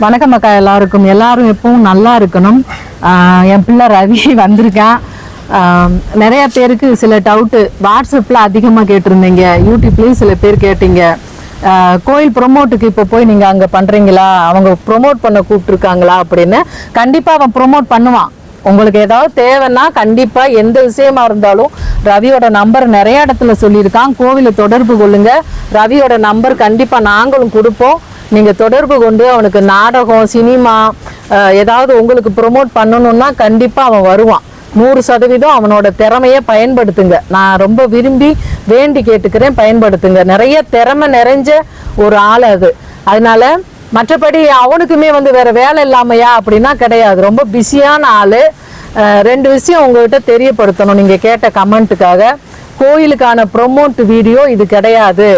வணக்கம் அக்கா எல்லாருக்கும். எல்லாரும் எப்பவும் நல்லா இருக்கணும். என் பிள்ளை ரவி வந்திருக்கேன். நிறைய பேருக்கு சில டவுட்டு வாட்ஸ்அப்பில் அதிகமாக கேட்டிருந்தீங்க. யூடியூப்லேயும் சில பேர் கேட்டீங்க. கோயில் ப்ரொமோட்டுக்கு இப்போ போய் நீங்கள் அங்கே பண்ணுறீங்களா அவங்க ப்ரொமோட் பண்ண கூப்பிட்ருக்காங்களா அப்படின்னு. கண்டிப்பாக அவன் ப்ரொமோட் பண்ணுவான். உங்களுக்கு ஏதாவது தேவைன்னா கண்டிப்பாக எந்த விஷயமா இருந்தாலும் ரவியோட நம்பர் நிறைய இடத்துல சொல்லியிருக்கான். கோவிலை தொடர்பு கொள்ளுங்க. ரவியோட நம்பர் கண்டிப்பாக நாங்களும் கொடுப்போம். நீங்கள் தொடர்பு கொண்டு அவனுக்கு நாடகம் சினிமா ஏதாவது உங்களுக்கு ப்ரொமோட் பண்ணணும்னா கண்டிப்பாக அவன் வருவான். நூறு சதவீதம் அவனோட திறமையை பயன்படுத்துங்க. நான் ரொம்ப விரும்பி வேண்டி கேட்டுக்கிறேன் பயன்படுத்துங்க. நிறைய திறமை நிறைஞ்ச ஒரு ஆள் அது. அதனால மற்றபடி அவனுக்குமே வந்து வேற வேலை இல்லாமையா அப்படின்னா கிடையாது. ரொம்ப பிஸியான ஆள். ரெண்டு விஷயம் உங்ககிட்ட தெரியப்படுத்தணும். நீங்கள் கேட்ட கமெண்ட்டுக்காக கோயிலுக்கான ப்ரொமோட் வீடியோ இது கிடையாது.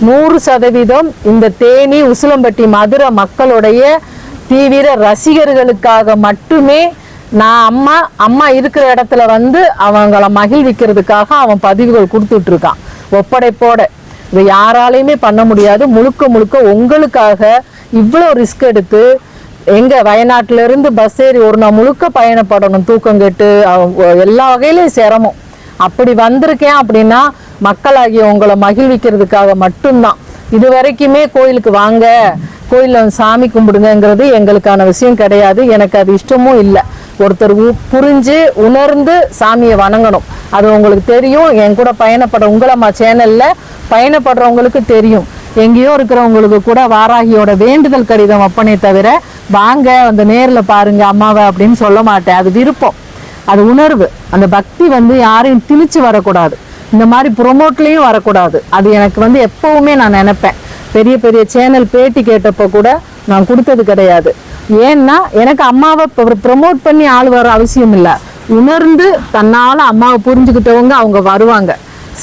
நூறு சதவீதம் இந்த தேனி உசிலம்பட்டி மதுரை மக்களுடைய தீவிர ரசிகர்களுக்காக மட்டுமே நான் அம்மா அம்மா இருக்கிற இடத்துல வந்து அவங்கள மகிழ்விக்கிறதுக்காக அவன் பதிவுகள் கொடுத்துட்ருக்கான். ஒப்படைப்போட. இது யாராலையுமே பண்ண முடியாது. முழுக்க முழுக்க உங்களுக்காக இவ்வளோ ரிஸ்க் எடுத்து எங்க வயநாட்டிலேருந்து பஸ் ஏறி ஒரு நாள் முழுக்க பயணப்படணும். தூக்கம் கெட்டு அவ- எல்லா வகையிலையும் சிரமம். அப்படி வந்திருக்கேன் அப்படின்னா மக்களாகிய உங்களை மகிழ்விக்கிறதுக்காக மட்டும்தான். இது வரைக்குமே கோயிலுக்கு வாங்க கோயிலில் சாமி கும்பிடுங்கிறது எங்களுக்கான விஷயம் கிடையாது. எனக்கு அது இஷ்டமும் இல்லை. ஒருத்தர் புரிஞ்சு உணர்ந்து சாமியை வணங்கணும். அது உங்களுக்கு தெரியும். என் கூட பயணப்படுற உங்களம்மா சேனலில் பயணப்படுறவங்களுக்கு தெரியும். எங்கேயோ இருக்கிறவங்களுக்கு கூட வாராகியோட வேண்டுதல் கடிதம் அப்பனே தவிர வாங்க அந்த நேரில் பாருங்க அம்மாவை அப்படின்னு சொல்ல மாட்டேன். அது விருப்பம். அது உணர்வு. அந்த பக்தி வந்து யாரையும் திணிச்சு வரக்கூடாது. இந்த மாதிரி ப்ரொமோட்லேயும் வரக்கூடாது. அது எனக்கு வந்து எப்போவுமே நான் நினைப்பேன். பெரிய பெரிய சேனல் பேட்டி கேட்டப்போ கூட நான் கொடுத்தது கிடையாது. ஏன்னா எனக்கு அம்மாவை ப்ரொமோட் பண்ணி ஆள் வர அவசியம் இல்லை. உணர்ந்து தன்னால் அம்மாவை புரிஞ்சுக்கிட்டவங்க அவங்க வருவாங்க.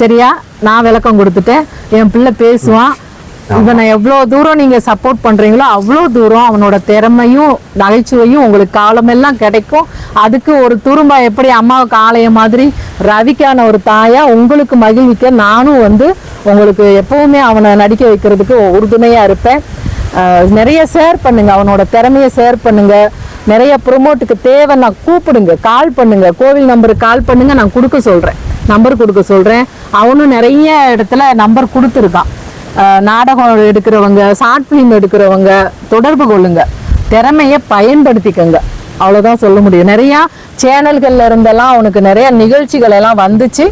சரியா? நான் விளக்கம் கொடுத்துட்டேன். என் பிள்ளை பேசுவான். இவனை எவ்வளோ தூரம் நீங்க சப்போர்ட் பண்றீங்களோ அவ்வளோ தூரம் அவனோட திறமையும் நகைச்சுவையும் உங்களுக்கு காலமெல்லாம் கிடைக்கும். அதுக்கு ஒரு துரும்பா எப்படி அம்மாவுக்கு ஆலய மாதிரி ரவிக்கான ஒரு தாயா உங்களுக்கு மகிழ்விக்க நானும் வந்து உங்களுக்கு எப்பவுமே அவனை நடிக்க வைக்கிறதுக்கு உறுதுணையா இருப்பேன். நிறைய ஷேர் பண்ணுங்க அவனோட திறமையை ஷேர் பண்ணுங்க. நிறைய ப்ரொமோட்டுக்கு தேவைன்னா கூப்பிடுங்க கால் பண்ணுங்க. கோவில் நம்பருக்கு கால் பண்ணுங்க நான் கொடுக்க சொல்றேன். நம்பர் கொடுக்க சொல்றேன். அவனும் நிறைய இடத்துல நம்பர் கொடுத்துருக்கான். நாடகம் எடுக்கிறவங்க ஷார்ட் ஃபிலிம் எடுக்கிறவங்க தொடர்பு கொள்ளுங்க. திறமையை பயன்படுத்திக்கங்க. அவ்வளவுதான் சொல்ல முடியும். நிறைய சேனல்கள்ல இருந்தெல்லாம் அவனுக்கு நிறைய நிகழ்ச்சிகள் எல்லாம் வந்துச்சு.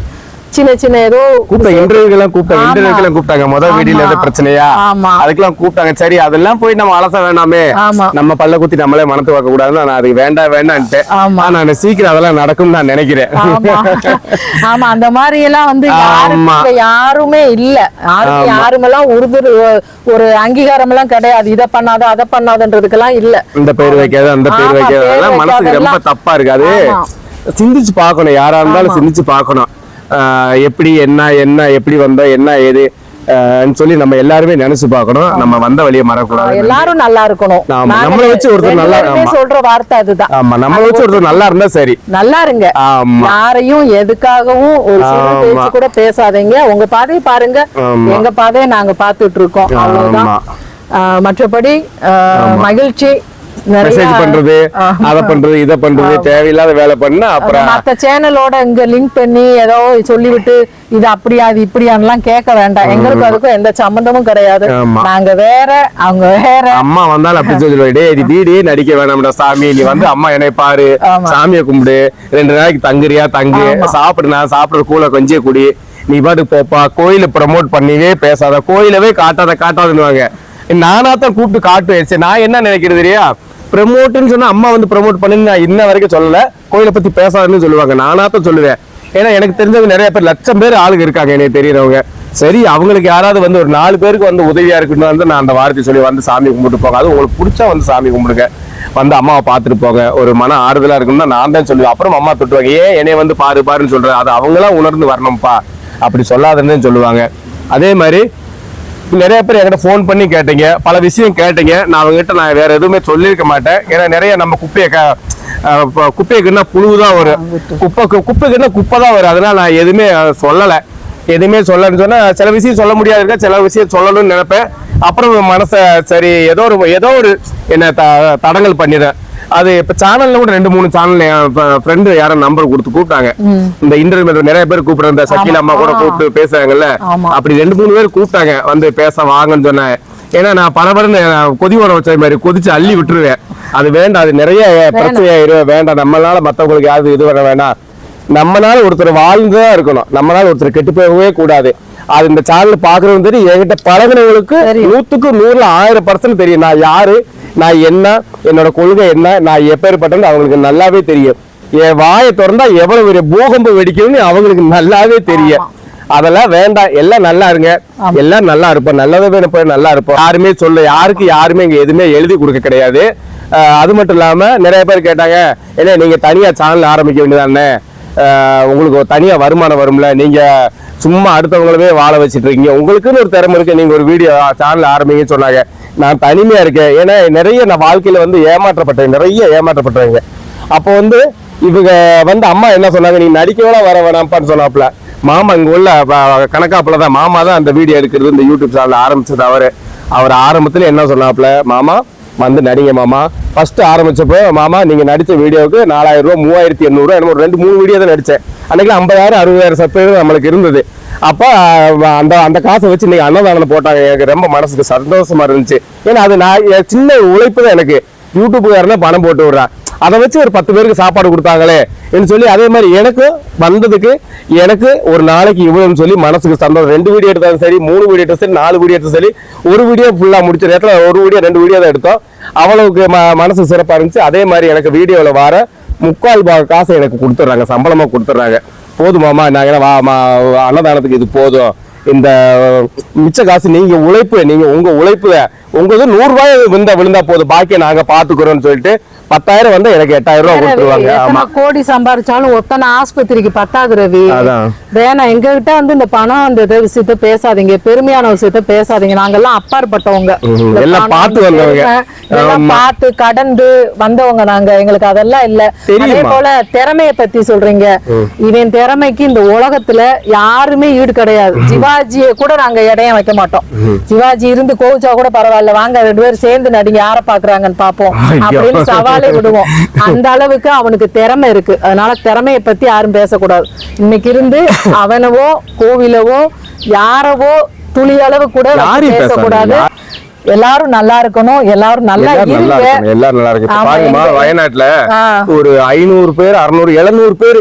சின்ன சின்ன ஏதோ கூப்பிட்ட இன்டர்வியூக்கு எல்லாம் கூப்பிட்டாங்க ஆமா. இன்டர்வியூக்கு எல்லாம் கூப்பிட்டாங்க முதல் வீடியோல எது பிரச்சனையா. அதுக்கெல்லாம் கூப்பிட்டாங்க. சரி அதெல்லாம் போய் நம்ம அலச வேண்டாமே. நம்ம பல்ல குத்தி நம்மளே மனத்து வைக்க நான் அதுக்கு வேண்டாம். ஆனா நான் சீக்கிரம் அதெல்லாம் நடக்கும் நான் நினைக்கிறேன். ஆமா. அந்த மாதிரி எல்லாம் வந்து யாருமே இல்ல. யாருக்கும் யாருமெல்லாம் உறுதி ஒரு அங்கீகாரம் எல்லாம் கிடையாது. இதை பண்ணாத அதை பண்ணாதன்றதுக்கெல்லாம் இல்ல. இந்த பேர் வைக்காது அந்த பேர் வைக்காது. மனசுக்கு ரொம்ப. தப்பா இருக்காது. சிந்திச்சு பார்க்கணும். யாரா இருந்தாலும் சிந்திச்சு பார்க்கணும். ஆஹ் எப்படி என்ன என்ன எப்படி வந்தோம் என்ன ஏது சொல்லி நம்ம எல்லாருமே நினைச்சு பார்க்கணும். நம்ம வந்த வழியை மறக்கக்கூடாது. எல்லாரும் நல்லா இருக்கணும். நம்மளை வச்சு ஒருத்தர் நல்லா-. சொல்ற வார்த்தை அதுதான். ஆமா நம்மளை வச்சு ஒருத்தர் நல்லா இருந்தா சரி. நல்லா இருங்க. யாரையும் எதுக்காகவும் ஒரு. பேச்சு கூட பேசாதீங்க. உங்க பாதையை பாருங்க. எங்க பாதையை நாங்க பாத்துட்டு இருக்கோம். அவ்வளவுதான். மற்றபடி மகிழ்ச்சி. மெசேஜ் பண்றது. அத பண்றது இத பண்றது தேவையில்லாத வேலை பண்ணா அப்புறம் மத்த சேனலோட இங்க லிங்க் பண்ணி ஏதோ சொல்லிவிட்டு இது அப்படியா இது இப்படியான்லாம் கேட்க வேண்டாம். எங்களுக்கும் அதுக்கும் எந்த சம்பந்தமும் கிடையாது. நாங்க வேற அவங்க வேற. அம்மா வந்தாலும் அப்படி சொல்லுவாங்க டேய் நீ வீடே நடிக்க வேணாம்டா சாமி நீ வந்து அம்மா என்னை பாரு. சாமியை கும்பிடு. ரெண்டு நாளைக்கு தங்குறியா தங்கு. சாப்பிடு நான் சாப்பிடுற கூல கொஞ்சம் குடி. நீ பாட்டுக்கு போப்பா. கோயில ப்ரமோட் பண்ணிவே பேசாத. கோயிலவே காட்டாத காட்டாதுன்னுவாங்க. நானா தான் கூப்பிட்டு காட்டுவேன். நான் என்ன நினைக்கிறது தெரியா ப்ரமோட்டுன்னு சொன்னா அம்மா வந்து ப்ரமோட் பண்ணி நான் இன்ன வரைக்கும் சொல்லல. கோயிலை பத்தி பேசாதுன்னு சொல்லுவாங்க. நானா தான் சொல்லுவேன். ஏன்னா எனக்கு தெரிஞ்சவங்க நிறைய பேர் லட்சம் பேர் ஆளுங்க இருக்காங்க எனக்கு தெரியறவங்க. சரி அவங்களுக்கு யாராவது வந்து ஒரு நாலு பேருக்கு வந்து உதவியா இருக்குன்னு வந்து நான் அந்த வார்த்தை சொல்லி வந்து சாமி கும்பிட்டு போங்க. அது உங்களுக்கு பிடிச்சா வந்து சாமி கும்பிடுங்க. வந்து அம்மாவை பார்த்துட்டு போங்க. ஒரு மன ஆறுதலா இருக்கும்னா நான் தான் சொல்லுவேன். அப்புறம் அம்மா தொட்டுவாங்க ஏன் என்னைய வந்து பாரு பாருன்னு சொல்றேன் அது அவங்களாம் உணர்ந்து வரணும்ப்பா. அப்படி சொல்லாதுன்னு சொல்லுவாங்க. அதே மாதிரி நிறைய பேர் என்கிட்ட ஃபோன் பண்ணி கேட்டீங்க. பல விஷயம் கேட்டீங்க. நான் அவங்ககிட்ட நான் வேற எதுவுமே சொல்லியிருக்க மாட்டேன். ஏன்னா நிறைய நம்ம குப்பையை குப்பைக்குன்னா புழு தான் வரும். குப்பை குப்பைக்குன்னா குப்பை தான் வரும். அதனால நான் எதுவுமே சொல்லலை. எதுவுமே சொல்லணும்னு சொன்னா சில விஷயம் சொல்ல முடியாது இருக்க சில விஷயம் சொல்லணும்னு நினைப்பேன். அப்புறம் மனச சரி ஏதோ ஒரு ஏதோ ஒரு என்ன த- தடங்கல் பண்ணிடுறேன். அது இப்ப சேனல்ல கூட ரெண்டு மூணு சேனல் ஃப்ரெண்டு யாரும் நம்பர் கொடுத்து கூப்பிட்டாங்க. இந்த இன்டர்வியூ நிறைய பேர் கூப்பிடுற இந்த சக்கீல் அம்மா கூட கூப்பிட்டு பேசுறாங்கல்ல. அப்படி ரெண்டு மூணு பேர் கூப்பிட்டாங்க. வந்து பேச வாங்கன்னு சொன்னேன் ஏன்னா நான் பரபரன்னு கொதி உரம் வச்ச மாதிரி கொதிச்சு அள்ளி விட்டுருவேன். அது வேண்டாம். அது நிறைய பிரச்சனையாயிரும். வேண்டாம். நம்மளால மத்தவங்களுக்கு யாரும் இது பண்ண வேண்டாம் நம்மளால ஒருத்தர் வாழ்ந்துதான் இருக்கணும். நம்மளால ஒருத்தர் கெட்டு போகவே கூடாது. அது இந்த சேனல் பாக்குறவங்க தெரியும். என்கிட்ட பழகுனவங்களுக்கு. நூத்துக்கு நூறுல ஆயிரம் பர்சன்ட் தெரியும். நான் யாரு? நான் என்ன? என்னோட கொள்கை என்ன? நான் எப்பேற்பட்டேன்னு அவங்களுக்கு நல்லாவே தெரியும். என் வாயை திறந்தா எவ்வளவு பெரிய பூகம்பம் வெடிக்கும்னு அவங்களுக்கு நல்லாவே தெரியும். அதெல்லாம் வேண்டாம். எல்லாம் நல்லா இருங்க. எல்லாம் நல்லா இருப்போம். நல்லதை வேணும் நல்லா இருப்போம். யாருமே சொல்ல யாருக்கு யாருமே இங்க எதுவுமே எழுதி கொடுக்க கிடையாது. அது மட்டும் இல்லாம நிறைய பேர் கேட்டாங்க என்ன நீங்க தனியா சேனல் ஆரம்பிக்க வேண்டியதானே உங்களுக்கு தனியாக வருமானம் வரும்ல. நீங்கள் சும்மா அடுத்தவங்களவே வாழ வச்சுட்ருக்கீங்க. இருக்கீங்க உங்களுக்குன்னு ஒரு திறமை இருக்குது நீங்கள் ஒரு வீடியோ சேனல் ஆரம்பிங்கன்னு சொன்னாங்க. நான் தனிமையாக இருக்கேன். ஏன்னா நிறைய நான் வாழ்க்கையில் வந்து ஏமாற்றப்பட்டேன். நிறைய ஏமாற்றப்பட்டவங்க அப்போ வந்து இவங்க வந்து அம்மா என்ன சொன்னாங்க? நீ நடிக்கவே வர வேணாம்ப்பான்னு சொன்னாப்புல மாமா இங்கே உள்ள கணக்காப்பில் கணக்காப்புல தான் மாமா தான் அந்த வீடியோ எடுக்கிறது. இந்த யூடியூப் சேனல் ஆரம்பிச்சது அவர். அவர் ஆரம்பத்தில் என்ன சொன்னாப்புல மாமா வந்து நடிங்க மாமா. ஃபர்ஸ்ட் ஆரம்பிச்சப்போ மாமா நீங்க நடிச்ச வீடியோவுக்கு நாலாயிரம் ரூபா மூவாயிரத்தி எண்ணூறு என்னமோ ஒரு ரெண்டு மூணு வீடியோ தான் நடிச்சேன். அன்னைக்கு ஐம்பதாயிரம் அறுபதாயிரம் சப்ஸ்கிரைபர் நம்மளுக்கு இருந்தது. அப்போ அந்த அந்த காசை வச்சு இன்னைக்கு அன்னதானம் போட்டாங்க. எனக்கு ரொம்ப மனசுக்கு சந்தோஷமா இருந்துச்சு. ஏன்னா அது நான் என் சின்ன உழைப்பு தான் எனக்கு. யூடியூப்புக்காரனே பணம் போட்டு விடுறான் அதை வச்சு ஒரு பத்து பேருக்கு சாப்பாடு கொடுத்தாங்களே என்று சொல்லி அதே மாதிரி எனக்கு வந்ததுக்கு எனக்கு ஒரு நாளைக்கு இவ்வளோன்னு சொல்லி மனசுக்கு சந்தோஷம். ரெண்டு வீடியோ எடுத்தாலும் சரி மூணு வீடியோ எடுத்தாலும் சரி நாலு வீடியோ எடுத்தாலும் சரி ஒரு வீடியோ ஃபுல்லாக முடிச்ச நேரத்தில் ஒரு வீடியோ ரெண்டு வீடியோ தான் எடுத்தோம். அவ்வளவுக்கு ம- மனசு சிறப்பாக இருந்துச்சு. அதே மாதிரி எனக்கு வீடியோவில் வர முக்கால் பாக காசை எனக்கு கொடுத்துட்றாங்க சம்பளமாக கொடுத்துட்றாங்க. போதுமாமா நாங்க வா மா- அன்னதானத்துக்கு இது போதும். இந்த மிச்ச காசு நீங்க உழைப்பு நீங்க உங்க உழைப்பு உங்களது நூறு ரூபாய் விழுந்தா விழுந்தா போதும் பாக்கிய நாங்க பாத்துக்கிறோம்னு சொல்லிட்டு பத்தாயிரம் வந்து எனக்கு எட்டாயிரம் ரூபாய் கொடுத்துருவாங்க. ஆமா. கோடி சம்பாரிச்சாலும் ஒத்தனை ஆஸ்பத்திரிக்கு பத்தாது ரவி. வேணாம் எங்ககிட்ட வந்து இந்த பணம் அந்த விஷயத்த பேசாதீங்க. பெருமையான விஷயத்த பேசாதீங்க. நாங்கெல்லாம் அப்பாற்பட்டவங்க. எல்லாம் பார்த்து வந்தவங்க. பார்த்து கடந்து வந்தவங்க நாங்க. எங்களுக்கு அதெல்லாம் இல்ல? அதே போல திறமைய பத்தி சொல்றீங்க. இவன் திறமைக்கு இந்த உலகத்துல யாருமே ஈடு கிடையாது. சிவாஜியை கூட நாங்க இடையம் வைக்க மாட்டோம். சிவாஜி இருந்து கோவிச்சா கூட பரவாயில்ல. வாங்க ரெண்டு பேரும் சேர்ந்து நடிங்க. யார பாக்குறாங்கன்னு பாப்போம். அப்படின்னு சவாலே விடுவோம். அந்த அளவுக்கு அவனுக்கு திறமை இருக்கு. அதனால திறமைய பத்தி யாரும் பேசக்கூடாது. இன்னைக்கு இருந்து அவனவோ கோவிலவோ யாரவோ துளி அளவு கூட பேசக்கூடாது. எல்லாரும் நல்லா இருக்கணும் எல்லாரும் நல்லா நல்லா இருக்கணும் எல்லாரும் நல்லா இருக்கு பாருங்கம்மா வயநாட்டுல. ஒரு ஐநூறு பேர் அறுநூறு எழுநூறு பேர்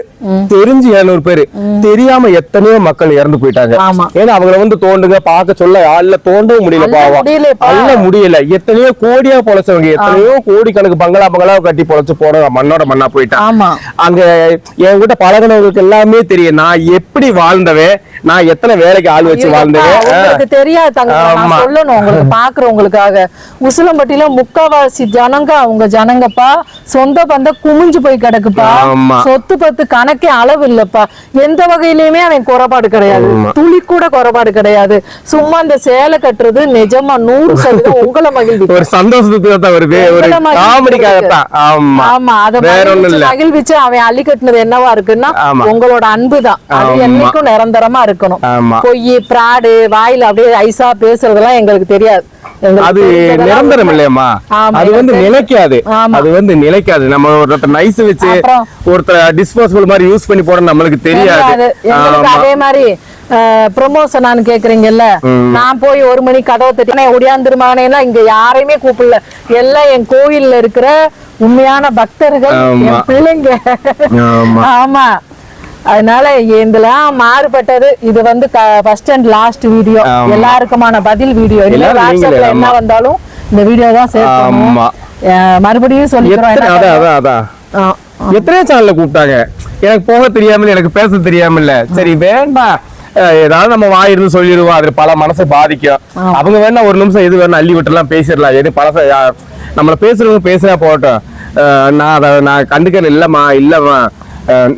தெரிஞ்சு எழுநூறு பேர். தெரியாம எத்தனையோ மக்கள் இறந்து போயிட்டாங்க. ஏன்னா அவங்கள வந்து தோண்டுங்க பார்க்க சொல்ல ஆள்ல தோண்டவும் முடியல பாவம். அள்ள முடியல. எத்தனையோ கோடியா பொழைச்சவங்க எத்தனையோ கோடி கணக்கு பங்களா பங்களா கட்டி பொழைச்சு போன மண்ணோட மண்ணா போயிட்டான் அங்க என்கிட்ட பழகினவங்களுக்கு எல்லாமே தெரியும். நான் எப்படி வாழ்ந்தவன்? நான் எத்தனை வேலைக்கு ஆள் வச்சு வாழ்ந்தவன்? தெரியாது. சொல்லணும் உங்களுக்கு பாக்குறவங்களுக்காக உசிலம்பட்டியில முக்காவாசி ஜனங்க அவங்க ஜனங்கப்பா. சொந்த பந்த குமிஞ்சு போய் கிடக்குப்பா. சொத்து பத்து கணக்கே அளவு இல்லப்பா. எந்த வகையிலயுமே அவன் குறைபாடு கிடையாது. துளி கூட குறைபாடு கிடையாது. சும்மா இந்த சேலை கட்டுறது நிஜமா நூறு சதவீதம் உங்களை மகிழ்வி ஒரு சந்தோஷத்துக்கு வருது. ஆமா. அத மகிழ்விச்சு அவன் அள்ளி கட்டினது என்னவா இருக்குன்னா. உங்களோட அன்புதான் அது. என்னைக்கும் நிரந்தரமா இருக்கணும். பொய் பிராடு வாயில அப்படியே ஐசா பேசுறதெல்லாம் எங்களுக்கு தெரியாது. அது நிரந்தரம். இல்லையம்மா அது வந்து நிலைக்காது. அது வந்து நிலைக்காது நம்ம ஒருத்தர் நைஸ் வச்சு? ஒருத்தர் டிஸ்போசபிள் மாதிரி யூஸ் பண்ணி போட நம்மளுக்கு தெரியாது. அதே மாதிரி ப்ரொமோஷனான்னு கேக்குறீங்கல்ல நான் போய் ஒரு மணி கதவை தட்டி ஒடியாந்துருமானேன்னா இங்க யாரையுமே கூப்பிடல எல்லாம் என் கோயில்ல இருக்கிற உண்மையான பக்தர்கள் பிள்ளைங்க. ஆமா அதனால இதெல்லாம் மாறுபட்டது. இது வந்து ஃபர்ஸ்ட் அண்ட் லாஸ்ட் வீடியோ. எல்லாருக்குமான பதில் வீடியோ இல்ல வாட்ஸ்அப்ல என்ன. வந்தாலும் இந்த வீடியோ தான் சேர்க்கணும் மறுபடியும் சொல்லிக்கிறோம் எத்தனை அதான் அதான் அதான் ஆ, எத்தனையோ சேனல்ல கூப்பிட்டாங்க. எனக்கு போக தெரியாமல் எனக்கு பேச தெரியாமல்ல. சரி வேண்டாம் ஏதாவது நம்ம வாய் இருந்து சொல்லிடுவோம். அது பல மனசை பாதிக்கும். அவங்க வேணா ஒரு நிமிஷம் எது வேணா அள்ளி விட்டுலாம் பேசிடலாம். எது பழச நம்மள பேசுறவங்க பேசினா போகட்டும். நான் அதை நான் கண்டுக்கல இல்லம்மா இல்லம்மா.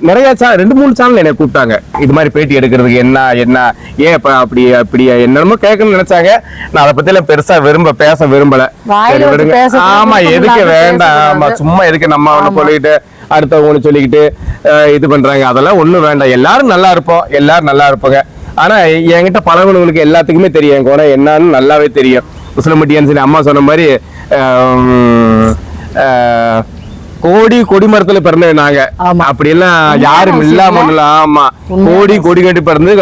நிறைய சே ரெண்டு மூணு சேனல் என்னை கூப்பிட்டாங்க. இது மாதிரி பேட்டி எடுக்கிறதுக்கு என்ன என்ன ஏன் இப்ப அப்படி அப்படி என்னமோ கேட்கணும்னு நினைச்சாங்க. நான் அதை எல்லாம் பெருசா விரும்ப பேச விரும்பல. சரி விடுங்க. ஆமா எதுக்கு வேண்டாம். ஆமா பேசக்கூடாது. சும்மா எதுக்கு நம்ம ஒண்ணு சொல்லிக்கிட்டு அடுத்தவங்க சொல்லிக்கிட்டு இது பண்றாங்க. அதெல்லாம் ஒண்ணும் வேண்டாம். எல்லாரும் நல்லா இருப்போம். எல்லாரும் நல்லா இருப்பாங்க. ஆனா என்கிட்ட பழகுனவங்களுக்கு எல்லாத்துக்குமே தெரியும். என் குணம் என்னன்னு நல்லாவே தெரியும். முஸ்லிம் சொல்லி அம்மா சொன்ன மாதிரி ஆஹ், கோடி கொடிமரத்துல பிறந்தது நாங்க. அப்படி எல்லாம் யாரும் இல்லாம. ஆமா. கோடி கொடி கட்டி பிறந்து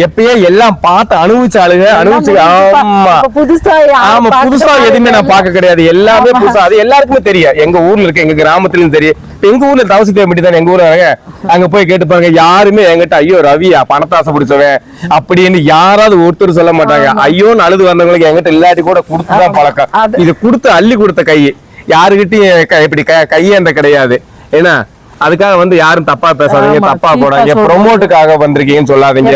எப்பயே எல்லாம் பார்த்து அனுபவிச்ச ஆளுங்க. அனுபவிச்சு ஆமா. புதுசா ஆமா புதுசா எதுவுமே நான் பார்க்க கிடையாது. எல்லாமே. புதுசா. அது எல்லாருக்குமே தெரியும். எங்க ஊர்ல இருக்க எங்க கிராமத்துலயும் தெரியும் எங்க ஊர்ல தவசி தேம்பட்டி தான் எங்க ஊர்ல அங்க போய் கேட்டு பாருங்க. யாருமே என்கிட்ட ஐயோ ரவியா பணத்தாசை பிடிச்சவன். அப்படின்னு யாராவது ஒருத்தர் சொல்ல மாட்டாங்க. ஐயோன்னு அழுது வந்தவங்களுக்கு என்கிட்ட இல்லாட்டி கூட கொடுத்துதான் பழக்கம். இது கொடுத்து அள்ளி கொடுத்த கை. யாருகிட்டயும் க- இப்படி கையேந்த கிடையாது. ஏன்னா அதுக்காக வந்து யாரும் தப்பா பேசாதீங்க தப்பா போடாதீங்க. ப்ரொமோட்டுக்காக வந்திருக்கீங்கன்னு சொல்லாதீங்க.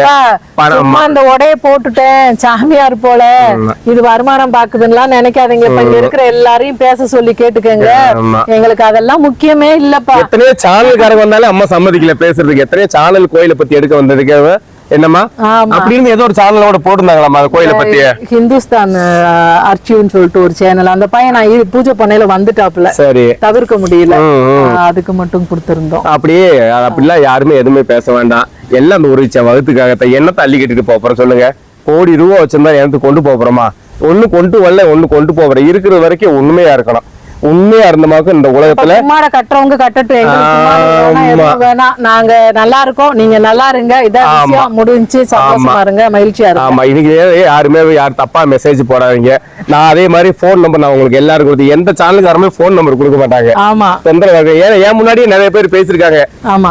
பணம் அந்த உடைய போட்டுட்டேன் சாமியார் போல. இது வருமானம் பாக்குதுன்னா நினைக்காதீங்க இப்ப இங்க இருக்கிற எல்லாரையும் பேச சொல்லி கேட்டுக்கங்க. எங்களுக்கு அதெல்லாம் முக்கியமே இல்லப்பா. எத்தனையோ சேனல்காரங்க வந்தாலும் அம்மா சம்மதிக்கல பேசுறதுக்கு. எத்தனையோ சேனல் கோயிலை பத்தி எடுக்க வந்ததுக்கு ஆமா. அப்படின்னு ஏதோ ஒரு சேனலோட போட்டிருந்தாங்களாம்மா அந்த கோயிலை பத்தி ஹிந்துஸ்தான் அர்ச்சின்னு சொல்லிட்டு ஒரு சேனல் அந்த பையன் நான் பூஜை பண்ணையில வந்துட்டாப்புல. சரி. தவிர்க்க முடியல. அதுக்கு மட்டும் கொடுத்திருந்தோம். அப்படியே அப்படிலாம் யாருமே எதுவுமே பேச வேண்டாம். எல்லாம் அந்த ஒரு இச்ச வகுத்துக்காகத்தான். என்னத்தை அள்ளி கட்டிட்டு போறோம் சொல்லுங்க. கோடி ரூபா வச்சிருந்தா எனக்கு கொண்டு போறோமா? ஒண்ணு கொண்டு வரல ஒண்ணு கொண்டு போறோம் இருக்கிற வரைக்கும் உண்மையா இருக்கணும்? உண்மையா இருந்தமாக்கும் இந்த உலகத்துல சும்மாட கட்டுறவங்க கட்டட்டும் நாங்க நல்லா இருக்கோம். நீங்க நல்லா இருங்க. இதான் முடிஞ்சு சந்தோஷமா இருங்க. மகிழ்ச்சியா இருங்க ஆமா. இன்னைக்கு யாருமே யாரும் தப்பா மெசேஜ் போடாதீங்க. நான் அதே மாதிரி ஃபோன் நம்பர் நான் உங்களுக்கு எல்லாருக்கும் கொடுத்து எந்த சேனலுக்காருமே ஃபோன் நம்பர் கொடுக்க மாட்டாங்க. ஆமா. தொந்தரவு ஏன்னா என் முன்னாடியே நிறைய பேர் பேசியிருக்காங்க. ஆமா.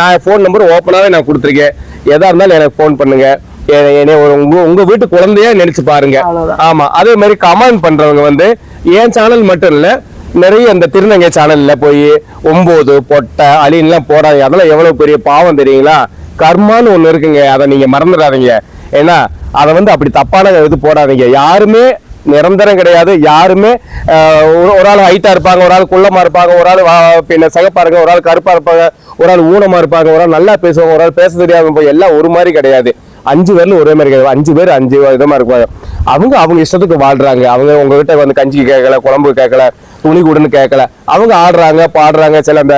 நான் ஃபோன் நம்பர் ஓப்பனாவே நான் கொடுத்துருக்கேன். எதா இருந்தாலும் எனக்கு ஃபோன் பண்ணுங்க. ஒரு உங்க உங்க வீட்டு குழந்தையா நினைச்சு பாருங்க. ஆமா அதே மாதிரி கமெண்ட் பண்றவங்க வந்து என் சேனல் மட்டும் இல்ல நிறைய இந்த திருநங்கை சேனல்ல போய் ஒன்பது பொட்டை அலின்லாம் போடாதீங்க. அதெல்லாம் எவ்வளவு பெரிய பாவம் தெரியுங்களா? கர்மான்னு ஒண்ணு இருக்குங்க. அதை நீங்க மறந்துடாதீங்க. ஏன்னா அதை வந்து அப்படி தப்பான இது போடாதீங்க. யாருமே நிரந்தரம் கிடையாது. யாருமே ஒரு- ஆள் ஹைட்டா இருப்பாங்க ஒரு ஆள் குள்ளமா இருப்பாங்க ஒரு ஆள் பின்ன சகப்பா இருப்பாங்க ஒரு ஆள் கருப்பா இருப்பாங்க ஒரு ஆள் ஊனமா இருப்பாங்க ஒரு ஆள் நல்லா பேசுவாங்க ஒரு ஆள் பேச தெரியாம போய் எல்லாம் ஒரு மாதிரி கிடையாது. அஞ்சு பேர்ல ஒரே மாதிரி கிடையாது அஞ்சு பேர் அஞ்சு விதமா இருப்பாங்க. அவங்க அவங்க இஷ்டத்துக்கு வாழ்றாங்க. அவங்க உங்ககிட்ட வந்து கஞ்சி கேட்கல குழம்பு கேட்கல துணி கூடுன்னு கேட்கல அவங்க ஆடுறாங்க பாடுறாங்க. சில அந்த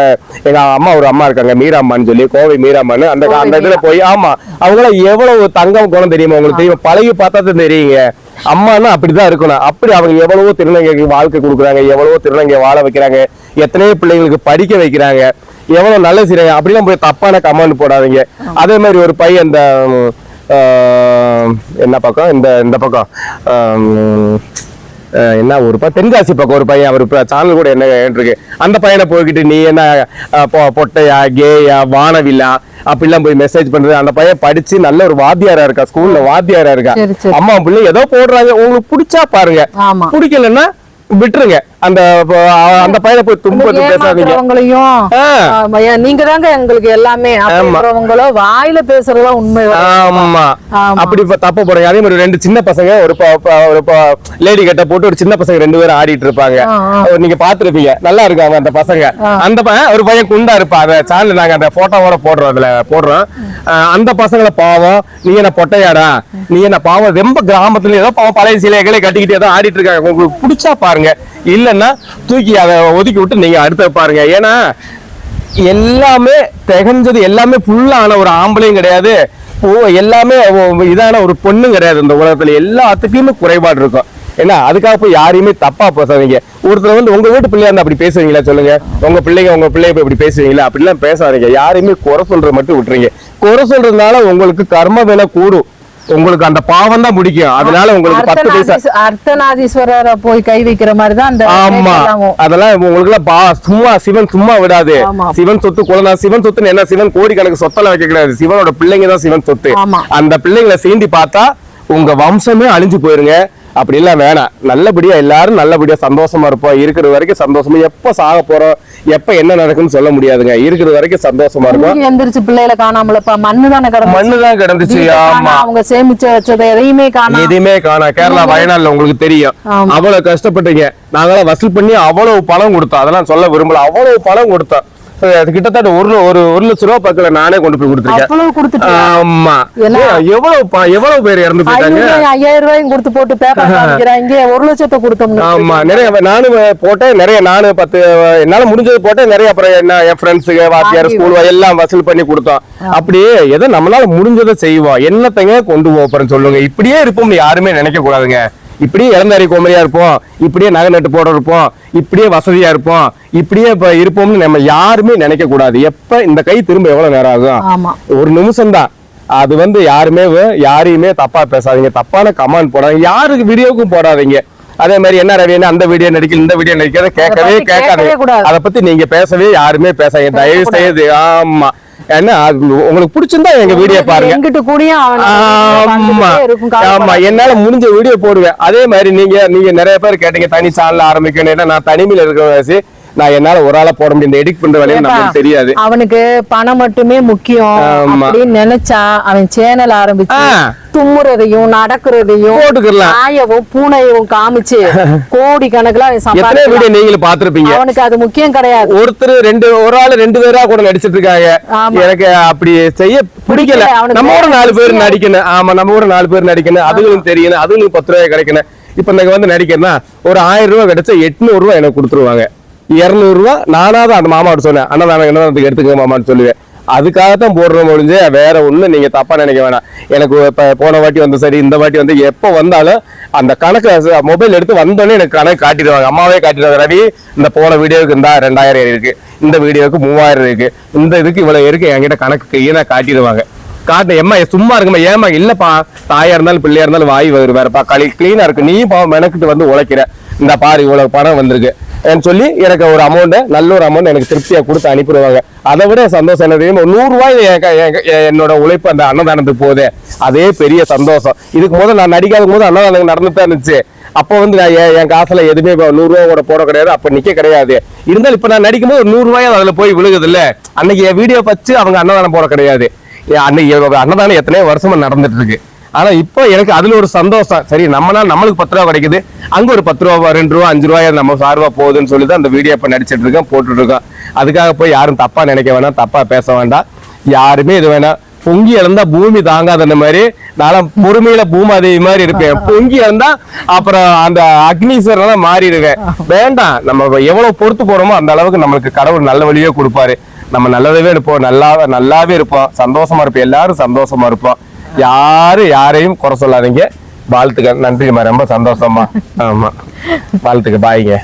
எங்க அம்மா ஒரு அம்மா இருக்காங்க மீராம்மான்னு சொல்லி கோவை மீராம்மான்னு. அந்த அந்த இதுல போய் ஆமா. அவங்கள எவ்வளவு தங்கம் குணம் தெரியுமா உங்களுக்கு தெரியும்? பழகி பார்த்தா தான் தெரியுங்க. அம்மானா அப்படிதான் இருக்கணும். அப்படி அவங்க எவ்வளவோ திருநங்கைக்கு வாழ்க்கை கொடுக்குறாங்க எவ்வளவோ திருநங்கை வாழ வைக்கிறாங்க எத்தனையோ பிள்ளைங்களுக்கு படிக்க வைக்கிறாங்க எவ்வளவு நல்ல செய்றாங்க அப்படிலாம் போய் தப்பான கமெண்ட் போடாதீங்க. அதே மாதிரி ஒரு பையன் இந்த ஆஹ், என்ன பக்கம்? இந்த இந்த பக்கம். என்ன ஊருப்பா தென்காசி பக்கம் ஒரு பையன். அவர் சேனல் கூட என்ன இருக்கு அந்த பையனை போய்கிட்டு நீ என்ன பொட்டையா கேயா வானவில்லா அப்படிலாம் போய் மெசேஜ் பண்றது. அந்த பையன் படிச்சு நல்ல ஒரு வாத்தியாரா இருக்கா? ஸ்கூல்ல வாத்தியாரா இருக்கா. அம்மா பிள்ளை ஏதோ போடுறாங்க. உங்களுக்கு பிடிச்சா பாருங்க. பிடிக்கலன்னா விட்டுருங்க. அந்த அந்த பையனை போய் துன்பத்து பேசாதீங்க. நீங்க தாங்க எங்களுக்கு எல்லாமே. அப்படின்றவங்களோ வாயில பேசுறதா உண்மை ஆமா. அப்படி தப்பு போடுறாங்க. அதே மாதிரி ரெண்டு சின்ன பசங்க ஒரு ஒரு லேடி கட்ட போட்டு ஒரு சின்ன பசங்க ரெண்டு பேரும் ஆடிட்டு இருப்பாங்க. நீங்க பாத்துருப்பீங்க நல்லா இருக்காங்க அந்த பசங்க. அந்த பையன் ஒரு பையன் குண்டா இருப்பா அந்த சேனல் நாங்க அந்த போட்டோவோட போடுறோம் அதுல போடுறோம். அந்த பசங்களை பாவம் நீ என்ன பொட்டையாடா? நீ என்ன பாவம் ரொம்ப கிராமத்துல ஏதோ பாவம் பழைய சிலைகளை கட்டிக்கிட்டு ஏதோ ஆடிட்டு இருக்காங்க. உங்களுக்கு பிடிச்சா பாருங்க. இல்லைன்னா தூக்கி அதை ஒதுக்கி விட்டு நீங்க அடுத்த பாருங்க. ஏன்னா எல்லாமே திகஞ்சது எல்லாமே ஃபுல்லான ஒரு ஆம்பளையும் கிடையாது. ஓ எல்லாமே இதான ஒரு பொண்ணும் கிடையாது இந்த உலகத்துல. எல்லாத்துக்குமே குறைபாடு இருக்கும். ஏன்னா அதுக்காக போய் யாரையுமே தப்பா பேசாதீங்க. ஒருத்தர் வந்து உங்க வீட்டு பிள்ளையா இருந்தா அப்படி பேசுவீங்களா சொல்லுங்க. உங்க பிள்ளைங்க உங்க பிள்ளைய போய் இப்படி பேசுவீங்களா? அப்படிலாம் பேசாதீங்க. யாரையுமே குறை சொல்றது மட்டும் விட்டுறீங்க குறை சொல்றதுனால உங்களுக்கு கர்ம வேலை கூடும். உங்களுக்கு அந்த பாவம் தான் பிடிக்கும். அதனால உங்களுக்கு பத்து பைசா அர்த்தநாதீஸ்- அர்த்தநாதீஸ்வரரை போய் கை வைக்கிற மாதிரி தான் அந்த ஆமா. அதெல்லாம் உங்களுக்கு பா சும்மா சிவன் சும்மா விடாது. சிவன் சொத்து குழந்தை சிவன் சொத்துன்னு என்ன சிவன் கோடிக்கணக்கு சொத்தெல்லாம் வைக்க கிடையாது. சிவனோட பிள்ளைங்க தான் சிவன் சொத்து. அந்த பிள்ளைங்களை சீண்டி பார்த்தா உங்க வம்சமே அழிஞ்சு போயிருங்க. அப்படி எல்லாம் வேணாம். நல்லபடியா எல்லாரும் நல்லபடியா சந்தோஷமா இருப்போம். இருக்கிற வரைக்கும் சந்தோஷமா எப்ப சாக போறோம் எப்ப என்ன நடக்குன்னு சொல்ல முடியாதுங்க. இருக்கிற வரைக்கும் சந்தோஷமா இருக்கும் எந்திரிச்சு பிள்ளைகளை காணாமலப்பா மண்ணு தானே கிடந்து மண்ணு தான் கிடந்துச்சு ஆமா. அவங்க சேமிச்சு வச்சதை எதையுமே காணோம் எதுவுமே காணோம் கேரளா வயநாடுல உங்களுக்கு தெரியும். அவ்வளவு கஷ்டப்பட்டீங்க. நாங்களாம் வசூல் பண்ணி அவ்வளவு பணம் கொடுத்தோம். அதெல்லாம் சொல்ல விரும்பல. அவ்வளவு பணம் கொடுத்தோம். அது கிட்டத்தட்ட ஒரு ஒரு ஒரு லட்ச ரூபா பக்கத்துல நானே கொண்டு போய் கொடுத்துருக்கேன். ஆமா. எவ்வளவு எவ்வளவு பேர் இறந்து போயிட்டாங்க? ஐயாயிரம் ரூபாயும் கொடுத்து போட்டு பேப்பர் ஒரு லட்சத்தை கொடுத்தோம்னு ஆமா. நிறைய நானும் போட்டேன். நிறைய நானும் பத்து என்னால முடிஞ்சது போட்டேன். நிறைய அப்புறம் என்ன என் ஃப்ரெண்ட்ஸுக்கு வாத்தியார் ஸ்கூல் எல்லாம் வசூல் பண்ணி கொடுத்தோம். அப்படியே ஏதோ நம்மளால முடிஞ்சதை செய்வோம் என்னத்தைங்க கொண்டு போறோம் சொல்லுங்க. இப்படியே இருப்போம்னு யாருமே நினைக்க கூடாதுங்க. இப்படியே இறந்தாரி கோமரியா இருப்போம். இப்படியே நகை நட்டு போட இருப்போம். இப்படியே வசதியா இருப்போம். இப்படியே இப்ப இருப்போம்னு நம்ம யாருமே நினைக்க கூடாது. எப்ப இந்த கை திரும்ப எவ்வளவு நேரம் ஆகும்? ஒரு நிமிஷம் தான். அது வந்து யாருமே யாரையுமே தப்பா பேசாதீங்க. தப்பான கமெண்ட் போடாதீங்க. யாருக்கு வீடியோக்கும் போடாதீங்க. அதே மாதிரி என்ன ரவி என்ன அந்த வீடியோ நடிக்கல இந்த வீடியோ நடிக்கிறத கேட்கவே கூடாது. அதை பத்தி நீங்க பேசவே யாருமே பேசாதீங்க. தயவு செய்து ஆமா. ஏன்னா உங்களுக்கு பிடிச்சிருந்தா எங்க வீடியோ பாருங்க. எங்கிட்ட அவன் ஆமா ஆமா. என்னால முடிஞ்ச வீடியோ போடுவேன். அதே மாதிரி நீங்க நீங்க நிறைய பேர் கேட்டீங்க தனி சேனல் ஆரம்பிக்கணும் ஏன்னா நான் தனிமையில இருக்கிற நான் என்னால ஒரு ஆளா போட முடியும். இந்த எடிட் பண்ற வேலையை நமக்கு தெரியாது. அவனுக்கு பணம் மட்டுமே முக்கியம். அப்படின்னு நினைச்சா அவன் சேனல் ஆரம்பிச்சு. தும்முறதையும் நடக்கிறதையும் போட்டுக்கலாம். நாயவும் பூனையவும் காமிச்சு கோடி கணக்குல எத்தனை வீடியோ நீங்களும் பாத்திருப்பீங்க அவனுக்கு அது முக்கியம் கிடையாது. ஒருத்தர் ரெண்டு ஒரு ஆளு ரெண்டு பேரா கூட நடிச்சிட்டு இருக்காங்க. எனக்கு அப்படி செய்ய பிடிக்கல. நம்ம ஒரு நாலு பேர். நடிக்கணும். ஆமா நம்ம ஒரு நாலு பேர் நடிக்கணும். அதுகளும் தெரியணும் அதுகளும் பத்து ரூபாய் கிடைக்கணும். இப்ப நீங்க வந்து நடிக்கிறேன்னா ஒரு ஆயிரம் ரூபாய் கிடைச்சா எட்நூறு ரூபாய் எனக்கு கொடுத்துருவாங்க. இரநூறுவா நானாவது அந்த மாமாவோட சொன்னேன் அண்ணா நான் என்ன எடுத்துக்க மாமான்னு சொல்லுவேன். அதுக்காகத்தான் போடுறோம் முடிஞ்சு வேற ஒன்றும் நீங்கள் தப்பாக நினைக்க வேணாம். எனக்கு இப்போ போன வாட்டி வந்து சரி இந்த வாட்டி வந்து எப்போ வந்தாலும் அந்த கணக்கு மொபைல் எடுத்து வந்தோடனே எனக்கு கணக்கு காட்டிடுவாங்க. அம்மாவே காட்டிடுவாங்க ரவி இந்த போன வீடியோவுக்கு இந்த ரெண்டாயிரம் இருக்கு. இந்த வீடியோவுக்கு மூவாயிரம் இருக்கு. இந்த இதுக்கு இவ்வளோ இருக்கு. என்கிட்ட கணக்கு கையினா காட்டிடுவாங்க. காட்ட ஏம்மா சும்மா இருக்குமா? ஏமா இல்லப்பா. தாயா இருந்தாலும் பிள்ளையா இருந்தாலும் வாய் வயிறு களி கிளீனா இருக்கு. நீ பாவம் மெனக்கிட்டு வந்து உழைக்கிற. இந்த பாரு இவ்வளவு பணம் வந்திருக்கு. சொல்லி எனக்கு ஒரு அமௌண்ட்டை நல்ல ஒரு அமௌண்ட் எனக்கு திருப்தியாக கொடுத்து அனுப்பிடுவாங்க. அதை விட சந்தோஷம் என்ன தெரியுமா? என் க- என் என்னோட உழைப்பு அந்த அன்னதானத்துக்கு போகுது. அதே பெரிய சந்தோஷம். இதுக்கு முதல்ல நான் நடிக்காத போது அன்னதானம் நடந்துட்டு தான் இருந்துச்சு. அப்போ வந்து நான் என் என் எதுவுமே இப்போ நூறுரூவா கூட போட கிடையாது. அப்போ நிற்க கிடையாது. இருந்தாலும் இப்போ நான் நடிக்கும் போது ஒரு நூறுரூவாயும் அதில் போய் விழுகுது இல்ல அன்னைக்கு என் வீடியோ வச்சு அவங்க அன்னதானம் போட கிடையாது. அன்னைக்கு அன்னதானம் எத்தனையோ வருஷமா நடந்துட்டு இருக்கு. ஆனா இப்போ எனக்கு அதுல ஒரு சந்தோஷம். சரி நம்மளால நம்மளுக்கு பத்து ரூபா கிடைக்குது. அங்க ஒரு பத்து ரூபா ரெண்டு ரூபா அஞ்சு ரூபாய் நம்ம சார்பா போகுதுன்னு சொல்லி தான் அந்த வீடியோ இப்ப நடிச்சிட்டு இருக்கேன் போட்டுட்டு இருக்கோம் அதுக்காக போய் யாரும் தப்பா நினைக்க வேணாம் தப்பா பேச வேண்டாம். யாருமே இது வேணாம். பொங்கி இழந்தா பூமி தாங்காத மாதிரி நான் பொறுமையில பூமாதேவி மாதிரி இருப்பேன். பொங்கி இழந்தா அப்புறம் அந்த அக்னீஸ்வரன் மாறிடுவேன். வேண்டாம். நம்ம எவ்வளவு பொறுத்து போறோமோ அந்த அளவுக்கு நம்மளுக்கு கடவுள் நல்ல வழியே கொடுப்பாரு. நம்ம நல்லதவே இருப்போம். நல்லா நல்லாவே இருப்போம். சந்தோஷமா இருப்போம். எல்லாரும் சந்தோஷமா இருப்போம். யாரும் யாரையும் குறை சொல்லாதீங்க. வாழ்த்துக்கள். நன்றிம்மா ரொம்ப சந்தோஷமா ஆமா. வாழ்த்துக்க பாய்ங்க.